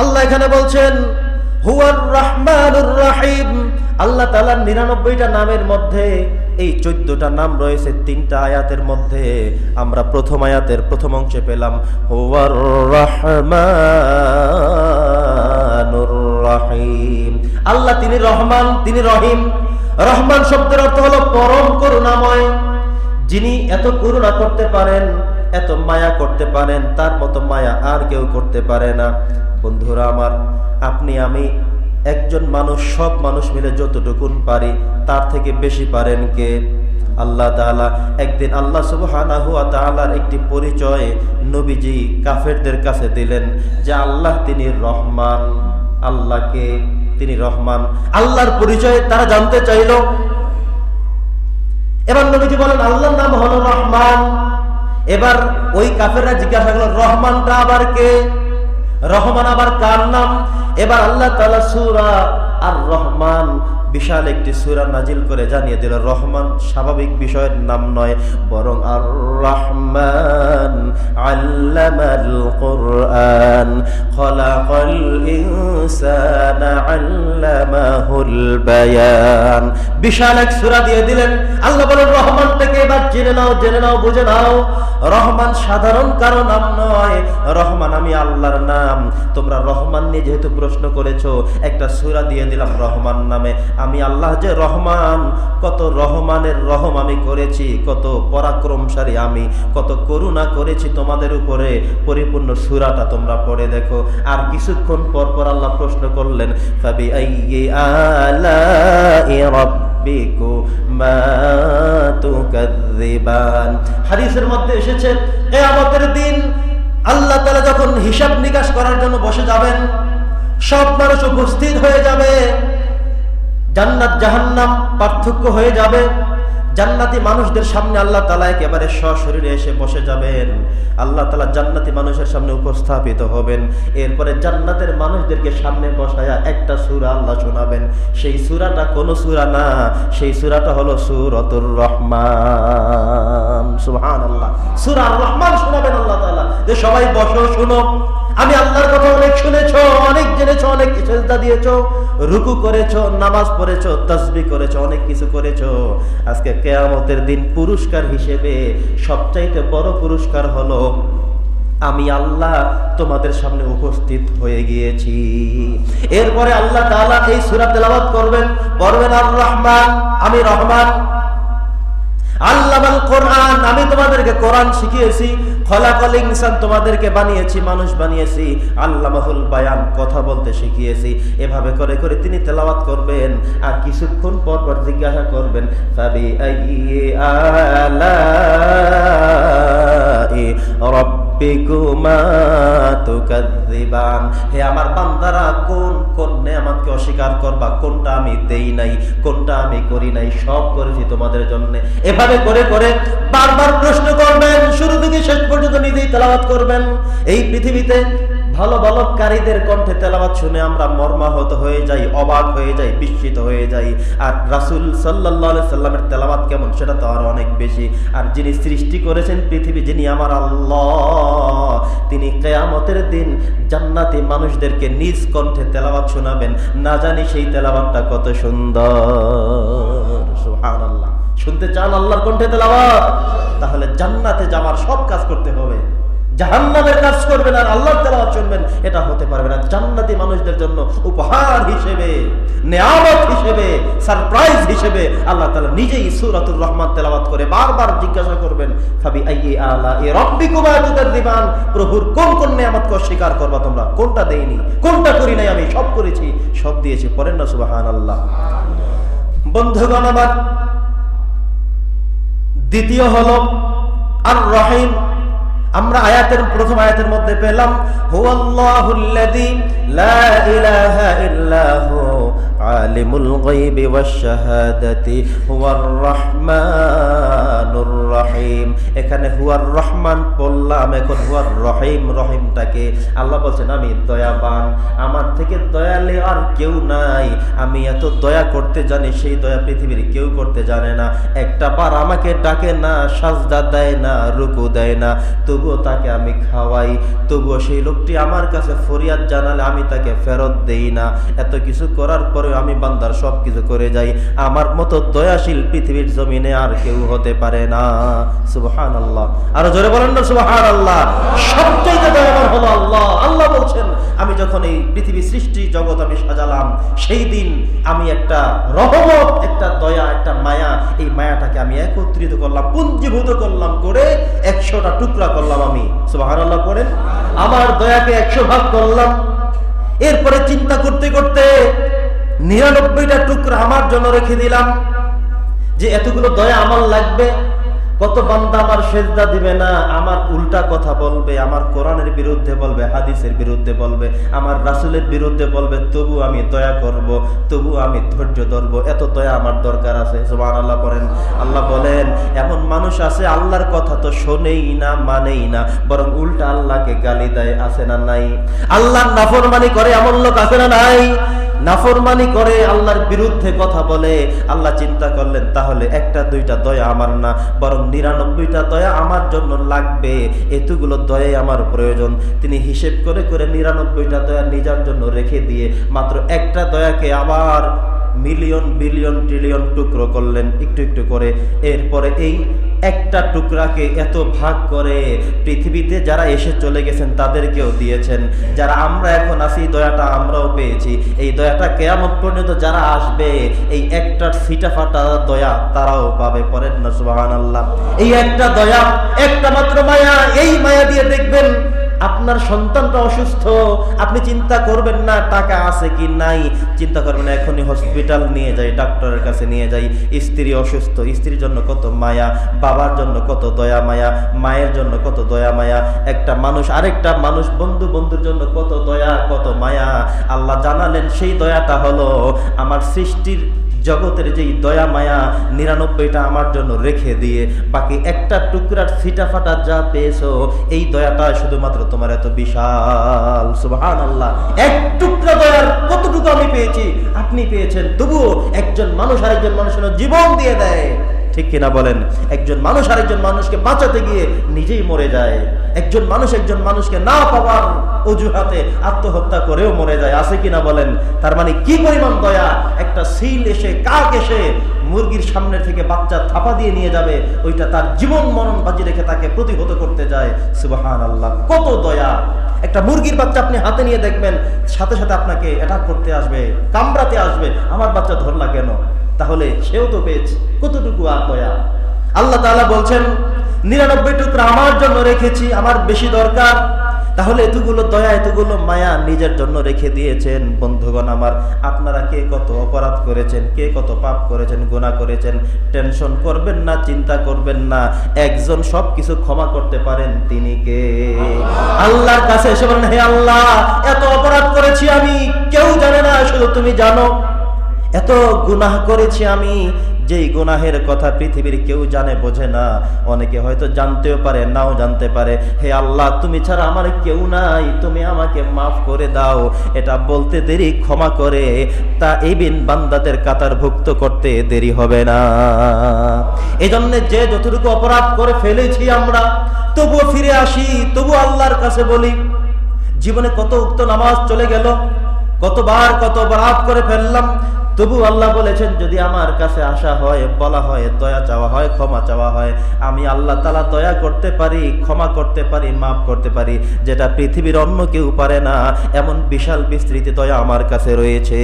আল্লাহ এখানে বলছেন, হুয়ার রহমানুর রাহিম। আল্লাহ তালার নিরানব্বইটা নামের মধ্যে এই চোদ্দটা নাম রয়েছে তিনটা আয়াতের মধ্যে। আমরা প্রথম আয়াতের প্রথম অংশে পেলাম, হুয়ার রহমানুর রাহিম। আল্লাহ তিনি রহমান, তিনি রহিম। রহমান শব্দের অর্থ হলো পরম করুণাময়। যিনি এত করুণা করতে পারেন, এত মায়া করতে পারেন, তার মতো মায়া আর কেউ করতে পারে না। বন্ধুরা আমার, আপনি, আমি একজন মানুষ, সব মানুষ মিলে যতটুকুন পারি তার থেকে বেশি পারেন কে? আল্লাহ তাআলা, একদিন আল্লাহ সুবহানাহু ওয়া তাআলার একটি পরিচয় নবীজি কাফেরদের কাছে দিলেন যে আল্লাহ তিনি রহমান আল্লাহকে তিনি রহমান। আল্লাহর পরিচয় তারা জানতে চাইলো। এবার নবীজি বলেন, আল্লাহর নাম হলো রহমান। এবার ওই কাফেররা জিজ্ঞাসা করল, রহমানটা আবার কে? রহমান আবার কার নাম? এবার আল্লাহ তালা সূরা আর রহমান বিশাল একটি সুরা নাজিল করে জানিয়ে দিল, রহমান স্বাভাবিক বিষয়ের নাম নয়, বরং আর রহমান আল্লামাল কুরআন। খলাকাল ইনসানা আল্লামাহুল বায়ান। বিশাল এক সূরা দিয়ে দিলেন। আল্লাহ বলেন রহমান থেকে এবার জেনে নাও জেনে নাও, বুঝে নাও। রহমান সাধারণ কারও নাম নয়। রহমান, আমি আল্লাহর নাম। তোমরা রহমান নিয়ে যেহেতু প্রশ্ন করেছ, একটা সুরা দিয়ে দিলাম রহমান নামে। আমি আল্লাহ যে রহমান, কত রহমানের রহম আমি করেছি, কত পরাক্রমশালী আমি, কত করুণা করেছি তোমাদের উপরে, পরিপূর্ণ সূরাটা তোমরা পড়ে দেখো। আর কিছুক্ষণ পর পর আল্লাহ প্রশ্ন করলেন ফাবি হাদিসের মধ্যে এসেছে, কিয়ামতের দিন আল্লাহ তাআলা যখন হিসাব নিকাশ করার জন্য বসে যাবেন সব মানুষ উপস্থিত হয়ে যাবে। জান্নাত, জাহান্নাম পার্থক্য হয়ে যাবে। জান্নাতি মানুষদের সামনে আল্লাহ তালা একেবারে সশরীরে এসে বসে যাবেন। আল্লাহ তালা জান্নাতি মানুষের সামনে উপস্থাপিত হবেন। এরপরে জান্নাতের মানুষদেরকে সামনে বসায়া একটা সুরা আল্লাহ শোনাবেন। সেই সুরাটা কোন সুরা না, সেই সুরাটা হলো সুরতুর রহমান। সুহান আল্লাহ সুরা রহমান শোনাবেন আল্লাহ তালা। যে সবাই বসো, শুনো। আমি আল্লাহর কথা অনেক শুনেছো, অনেক জেনেছো, অনেক সেজদা দিয়েছ, রুকু করেছ, নামাজ পড়েছো, তসবি করেছ, অনেক কিছু করেছ। আজকে কেয়ামতের দিন পুরস্কার হিসেবে সবচাইতে বড় পুরস্কার হলো, আমি আল্লাহ তোমাদের সামনে উপস্থিত হয়ে গিয়েছি। এরপরে আল্লাহ তাআলা এই সূরা করবেন আর রহমান, আমি রহমান আল্লামাল কোরআন, আমি তোমাদেরকে কোরআন শিখিয়েছি, খলাকল ইনসান তোমাদেরকে বানিয়েছি, মানুষ বানিয়েছি, আল্লামাহুল বায়ান কথা বলতে শিখিয়েছি। এভাবে করে করে তিনি তেলাওয়াত করবেন, আর কিছুক্ষণ পর পর জিজ্ঞাসা করবেন ফাবি আলা আলাই রাব্বিকুমা তুকাযযিবান। হে আমার বান্দারা, কোন কোন নেয়ামতকে অস্বীকার করবা? কোনটা আমি দেই নাই, কোনটা আমি করি নাই? সব করেছি তোমাদের জন্য। এভাবে করে করে বারবার প্রশ্ন করবেন, শুরু থেকে শেষ পর্যন্ত নিজেই তেলাওয়াত করবেন। এই পৃথিবীতে ভালো বালককারীদের কণ্ঠে তেলাওয়াত শুনে আমরা মর্মাহত হয়ে যাই, অবাক হয়ে যাই, বিস্মিত হয়ে যাই। আর রাসূল আলাইহি সাল্লামের তেলাওয়াত কেমন, সেটা তো আরও অনেক বেশি। আর যিনি সৃষ্টি করেছেন পৃথিবী, যিনি আমার আল্লাহ, তিনি কেয়ামতের দিন জান্নাতি মানুষদেরকে নিজ কণ্ঠে তেলাওয়াত শোনাবেন। না জানি সেই তেলাওয়াতটা কত সুন্দর। সুবহানাল্লাহ। শুনতে চান আল্লাহর কণ্ঠে তেলাওয়াত? তাহলে জান্নাতে যাওয়ার সব কাজ করতে হবে। জাহান্নামের কাজ করবেন আর আল্লাহর তেলাওয়াত শুনবেন, এটা হতে পারবে না। জান্নাতি মানুষদের জন্য উপহার হিসেবে, নেয়ামত হিসেবে সারপ্রাইজ হিসেবে আল্লাহ তাআলা নিজেই সূরাতুর রহমান তেলাওয়াত করে বারবার জিজ্ঞাসা করবেন ফাবি আইয়ি আলা এ রাব্বিকুমা তুকাযযিবান? প্রভুর কোন কোন নেয়ামতকে অস্বীকার করবা তোমরা? কোনটা দেইনি? কোনটা করি নাই আমি? সব করেছি, সব দিয়েছি। পরেন না সুবাহান আল্লাহ বন্ধুগণ আমার, দ্বিতীয় হল আর রহিম আমরা আয়াতের প্রথম আয়াতের মধ্যে পেলাম হুয়াল্লাহুল্লাযী লা ইলাহা গায়বি ওয়াশ শাহাদাতি হুয়ার রহমানুর রহিম এখানে হুয়ার রহমান বললাম, এখন হুয়ার রহিম রহিমটাকে আল্লাহ বলছেন, আমি দয়াবান, আমার থেকে দয়ালে আর কেউ নাই। আমি এত দয়া করতে জানি, সেই দয়া পৃথিবীর কেউ করতে জানে না। একটা বার আমাকে ডাকে না, সাজদা দেয় না, রুকু দেয় না। তবুও তাকে আমি খাওয়াই। তবুও সেই লোকটি আমার কাছে ফরিয়াদ জানালে আমি তাকে ফেরত দেই না। এত কিছু করার পরেও আমি বান্দার সব কিছু করে যাই। আমার মতো দয়াশীল পৃথিবীর জমিনে আর কেউ হতে পারে না। সুবহান আল্লাহ আরও জোরে বলেন না সুবহান আল্লাহ সবচাইতে দয়াবান হলো আল্লাহ। আল্লাহ বলছেন, আমি যখন এই পৃথিবী সৃষ্টি জগৎ আমি সাজালাম, সেই দিন আমি একটা রহমত, একটা দয়া, একটা মায়া, এই মায়াটাকে আমি একত্রিত করলাম, পুঞ্জীভূত করলাম, করে একশোটা টুকরা করলাম আমি। সুবাহান আল্লাহ করেন আমার দয়াকে একশো ভাগ করলাম। এরপরে চিন্তা করতে করতে নিরানব্বইটা টুকরা আমার জন্য রেখে দিলাম যে এতগুলো দয়া আমার লাগবে। কত বান্দা আমার সেজদা দিবে না, আমার উল্টা কথা বলবে, আমার কোরআনের বিরুদ্ধে বলবে, হাদিসের বিরুদ্ধে বলবে, আমার রাসুলের বিরুদ্ধে বলবে, তবু আমি দয়া করব, তবু আমি ধৈর্য ধরবো, এত দয়া আমার দরকার আছে সুবহান আল্লাহ করেন আল্লাহ বলেন, এমন মানুষ আছে, আল্লাহর কথা তো শোনেই না, মানেই না, বরং উল্টা আল্লাহকে গালি দেয়, আছে না নাই? আল্লাহর নাফরমানি করে এমন লোক আছে না নাই? নাফরমানি করে আল্লাহর বিরুদ্ধে কথা বলে, আল্লাহ চিন্তা করলেন, তাহলে একটা, দুইটা দয়া আমার না, বরং নিরানব্বইটা দয়া আমার জন্য লাগবে। এতগুলো দয়াই আমার প্রয়োজন। তিনি হিসেব করে করে নিরানব্বইটা দয়া নিজের জন্য রেখে দিয়ে মাত্র একটা দয়াকে আবার মিলিয়ন, বিলিয়ন, ট্রিলিয়ন টুকরো করলেন। একটু একটু করে। এরপরে এই একটা টুকরাকে এত ভাগ করে পৃথিবীতে যারা এসে চলে গেছেন তাদেরকেও দিয়েছেন। যারা আমরা এখন আছি দয়াটা আমরাও পেয়েছি। এই দয়াটা কেয়ামত পর্যন্ত যারা আসবে, এই একটা সিটা ফাটা দয়া তারাও পাবে। পরের না সুবাহান আল্লাহ এই একটা দয়া, একটা মাত্র মায়া, এই মায়া দিয়ে দেখবেন আপনার সন্তানটা অসুস্থ, আপনি চিন্তা করবেন না টাকা আছে কি নাই। চিন্তা করবেন এখনই হসপিটাল নিয়ে যাই ডাক্তারের কাছে নিয়ে যাই। স্ত্রী অসুস্থ, স্ত্রীর জন্য কত মায়া, বাবার জন্য কত দয়া মায়া, মায়ের জন্য কত দয়া মায়া। একটা মানুষ, আরেকটা মানুষ বন্ধু বন্ধুর জন্য কত দয়া, কত মায়া। আল্লাহ জানালেন, সেই দয়াটা হলো আমার সৃষ্টির জগতের যেই দয়া মায়া নিরানব্বইটা আমার জন্য রেখে দিয়ে বাকি একটা টুকরার ফিটা ফাটা যা পেয়েছ, এই দয়াটা শুধুমাত্র তোমার এত বিশাল। সুবহান আল্লাহ এক টুকরা দয়ার কতটুকু আমি পেয়েছি? আপনি পেয়েছেন। তবুও একজন মানুষ আরেকজন মানুষের জীবন দিয়ে দেয়। ঠিক কিনা বলেন? একজন মানুষ আরেকজন মানুষকে বাঁচাতে গিয়ে নিজেই মরে যায়। একজন মানুষ একজন মানুষকে না পাওয়ার অজুহাতে আত্মহত্যা করেও মরে যায়। আছে কিনা বলেন? তার মানে কি পরিমাণ দয়া? একটা সিল এসে, কাক এসে মুরগির সামনে থেকে বাচ্চা থাপা দিয়ে নিয়ে যাবে। ওইটা তার জীবন মরণ বাজি রেখে তাকে প্রতিহত করতে যায়। সুবাহান আল্লাহ কত দয়া! একটা মুরগির বাচ্চা আপনি হাতে নিয়ে দেখবেন, সাথে সাথে আপনাকে অ্যাটাক করতে আসবে, কামড়াতে আসবে। আমার বাচ্চা ধরলা কেন? তাহলে সেও তো পেয়েছে। কতটুকু আর আল্লাহ তাআলা বলছেন, নিরানব্বই টুকরা আমার জন্য রেখেছি, আমার বেশি দরকার। তাহলে এতগুলো দয়া, এতগুলো মায়া নিজের জন্য রেখে দিয়েছেন বন্ধুগণ আমার। আপনারা কে কত অপরাধ করেছেন, কে কত পাপ করেছেন, গুনাহ করেছেন, টেনশন করবেন না, চিন্তা করবেন না। একজন সব কিছু ক্ষমা করতে পারেন তিনি কে? আল্লাহর কাছে এসে বলেন, হে আল্লাহ, এত অপরাধ করেছি আমি, কেউ জানে না, শুধু তুমি জানো। এত গুনাহ করেছি আমি, যেই গুনাহের কথা পৃথিবীর কেউ জানে, বোঝে না। অনেকে হয়তো জানতেও পারে, নাও জানতে পারে। হে আল্লাহ, তুমি ছাড়া আমার কেউ নাই, তুমি আমাকে মাফ করে দাও। এটা বলতে দেরি, ক্ষমা করে। তা এই বিন বান্দাদের কাতারভুক্ত করতে দেরি হবে না। এজন্য যে যতটুকু অপরাধ করে ফেলেছি আমরা, তবুও ফিরে আসি, তবু আল্লাহর কাছে বলি, জীবনে কত উক্ত নামাজ চলে গেল, কতবার কত অপরাধ করে ফেললাম তবু আল্লাহ বলেছেন, যদি আমার কাছে আসা হয়, বলা হয়, দয়া চাওয়া হয়, ক্ষমা চাওয়া হয়, আমি আল্লাহ তালা দয়া করতে পারি, ক্ষমা করতে পারি, মাফ করতে পারি, যেটা পৃথিবীর অন্য কেউ পারে না, এমন বিশাল বিস্তৃতি দয়া আমার কাছে রয়েছে।